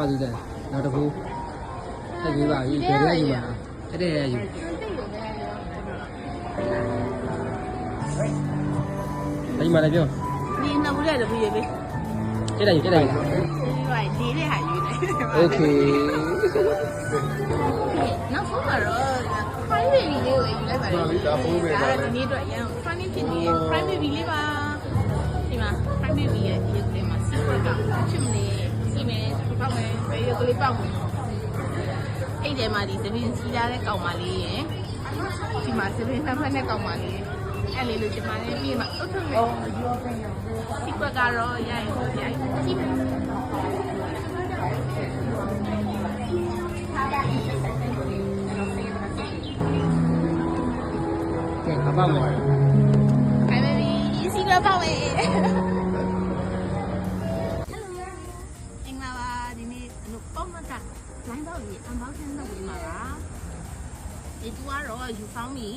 ပါသေးတယ်နောက်တစ်ခုထိုက်ပြီးပါပြီကြွယ်ရယူပါအဲ့ဒါရယူဒီမှာလည်းပြော ဒီနှစ်ဘူးလည်းတပူရပဲ ကြည့်လိုက်ကြည့်လိုက် ဒီပါဒီလေးဟာယူနေ โอเค နောက်ဆုံးကတော့ prime baby လေးကိုယူလိုက်ပါတယ်ဒါဒီနေ့အတွက်ရန် funny ဖြစ်နေ prime baby လေးပါဒီမှာ prime baby ရဲ့ရုပ်လေးမှာ secret ကချစ်မနေစီမယ် ပေါက်မယ်ဘယ်ရုပ်ကလေးပေါက်မယ်အဲ့ဒီမှာဒီသမီးစီးထားတဲ့ကောင်မလေးရယ်ဒီမှာသပင်းဖက်ဖက်နဲ့ကောင်မလေးအဲ့လေးလိုချင်ပါလေပြီးမှအုတ်ထုတ်မယ် secret ကတော့ရရင်ရိုက်ကြည့်မယ်ကဲငါပေါ့မယ် Hi baby, easy တော့ပေါ့မယ်။ ဒီနေ့အလုပ်ပုံမှန်ကလိုင်းတော့ဒီအမောက်ဆင်းလုပ်ပြီးမှာပါ။ဒီကူကတော့ you found me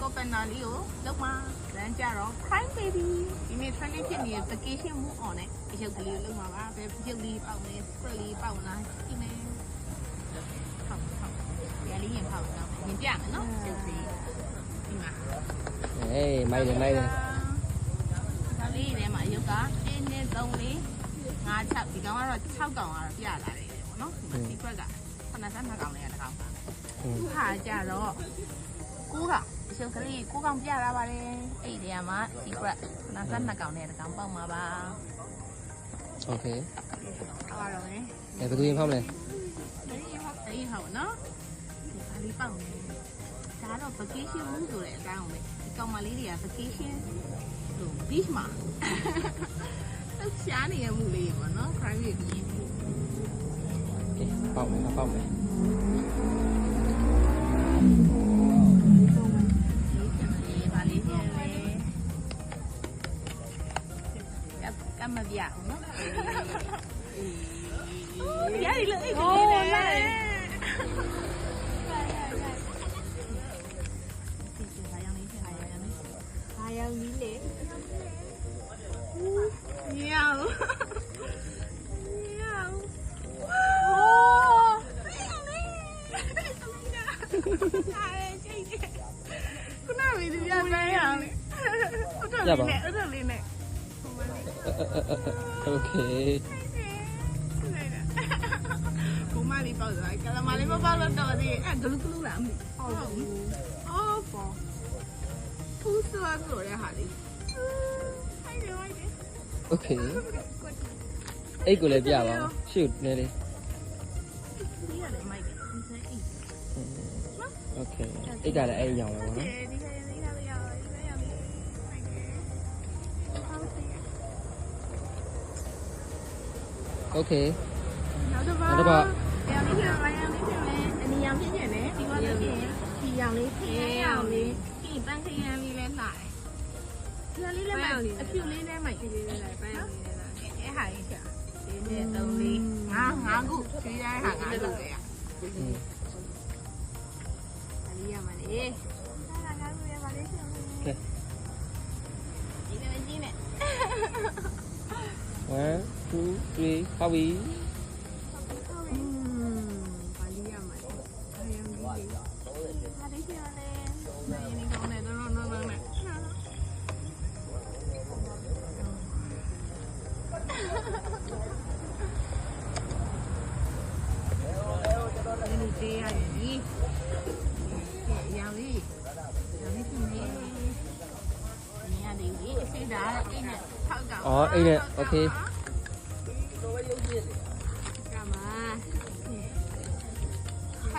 ကောပန်နာလေးကိုလောက်မှာလမ်းကြတော့ Prime baby ဒီနေ့ training ဖြစ်နေတဲ့ vacation move on နဲ့အရုပ်ကလေးကိုလောက်မှာပါ။ဘယ်ရုပ်လေးပေါက်လဲ spread လေးပေါက်လားဒီနေ့ဟုတ်ဟုတ်။ရလေးရင်ပေါက်တော့မြင်ပြမယ်နော်ရုပ်လေးဒီမှာအေးမိုက်တယ်မိုက်တယ်ဒါလေးထဲမှာရုပ်က1နဲ့3လေး 5 6ဒီကောင်ကတော့6ကောင်ကတော့ပြလာတယ်ပေါ့နော်ဒီ secret က92ကောင်လေးကတစ်ကောင်ပါသူဟာကြတော့9ကောင်အရှုပ်ကလေး9ကောင်ပြလာပါတယ်အဲ့ဒီထဲမှာ secret 92ကောင်နဲ့တစ်ကောင်ပေါက်မှာပါ โอเค အားတော့မယ် အဲဘယ်သူရင်ဖောက်မလဲ ဒီဟုတ်ဒီဟုတ်နော်ဒီအားလေးပေါက်နေဒါတော့ vacation move ဆိုတဲ့အကောင်ပဲဒီကောင်မလေးတွေက vacation ဟို beach မှာ ဆက်ရှားနေရမှုလေးပေါ့နော် private beach ကဲပေါက်မယ်ငါပေါက်မယ်ပါလေးပြလေကမပြအောင်နော်ရည်လို့အိတ်ကလေးနဲ့ဘာယောင်လေးလေ မရဘူးမရဘူးဝါးမရဘူးဒါရချိန်ကျခုနကလေးပြပြရအောင်လေဥဒ္ဒလေးနဲ့ဥဒ္ဒလေးနဲ့ okay ကိုမလေးပေါ့ဆိုကလမလေးမပေါ့လို့တော့ဒီအဲဂလူးဂလူးလားမဟုတ်ဘူးအော်ပေါ့ဖူးစွာဆိုတဲ့ဟာလေး โอเคအိတ်ကိုလည်းပြပါဦးရှုပ်နေလေ ဒီရတယ်မိုက်တယ်ဒီစဲအိတ် โอเคအိတ်ကလည်းအဲ့ရောင်ပဲပေါ့ ဒီ နော် ဒီဒီဒီရရဒီရရမိုက်တယ်ဟုတ်တယ် โอเค နောက်တစ်ပါ နောက်တစ်ပါ ရောင်လေးပြန်ပါရောင်လေးပြန်မယ်အနီရောင်ဖြစ်နေတယ်ဒီว่าလို့ပြင်ဒီရောင်လေးခင်းရောင်လေးဒီပန်းခင်းရမ်းလေးလဲလှတယ် ဖြူလေးလည်းမိုက်အဖြူလေးလည်းမိုက်ဖြူလေးလည်းလိုက်ပန်းရောင်လေးလည်းလိုက်အဲဟာရေးချက်1 2 3 4 5 5ခုဖြူရဲဟာ5ခုပဲอ่ะအလေးရမလေးဟာငါတို့ရပါလေးရှင်ကဲဒီနေ့ကြီးနဲ့1 2 3 4 5 သေးရပြီ။ရောင်လေးရောင်လေးပြင်းနေ။မြင်ရတယ်ကြီးအစိဒါအိတ်နဲ့ထောက်ကောင်။အော်အိတ်နဲ့ okay ။တော့ရုပ်ပြည့်။ကမ္ဘာ။ဟာ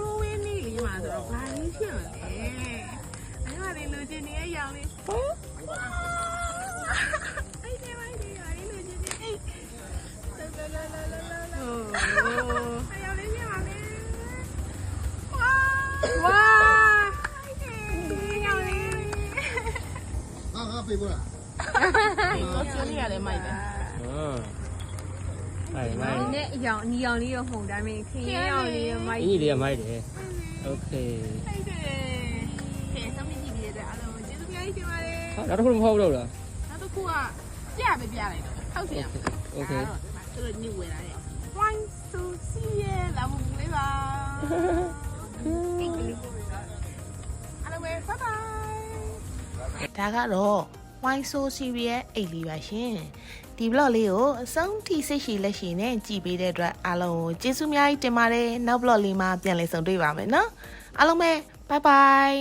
လိုဝင်းနေမှာဆိုတော့ဘာကြီးဖြစ်မလဲ။အဲ့ဒါလေးလူချင်းနေရရောင်လေး။ လည်းမိုက်တယ်ဟုတ်အဲ့မိုက်နဲ့အရောင်အနီရောင်လေးတော့ဟုန်တိုင်းမင်းခင်းရောင်လေးတော့မိုက်အင်းကြီးလေးကမိုက်တယ်โอเคဟုတ်တယ်ကဲဆုံးဖြတ်ကြည့်ရတဲ့အားလုံးကျေးဇူးများကြီးတင်ပါတယ်ဟာနောက်တစ်ခုမဟုတ်ဘူးလို့လားနောက်တစ်ခုကပြပဲပြလိုက်တော့ဟုတ်တယ်โอเคသူတို့ညှိဝေလာတယ် one two three လာမှုလေးပါအားလုံးပဲ bye bye ဒါကတော့ Wine So Series ရဲ့အိတ်လေးပါရှင်ဒီ vlog လေးကိုအဆုံးထိစိတ်ရှိလက်ရှိနဲ့ကြည်ပေးတဲ့အတွက်အားလုံးကိုကျေးဇူးအများကြီးတင်ပါတယ်နောက် vlog လေးမှာပြန်လည်ဆုံတွေ့ပါမယ်နော်အားလုံးပဲ bye bye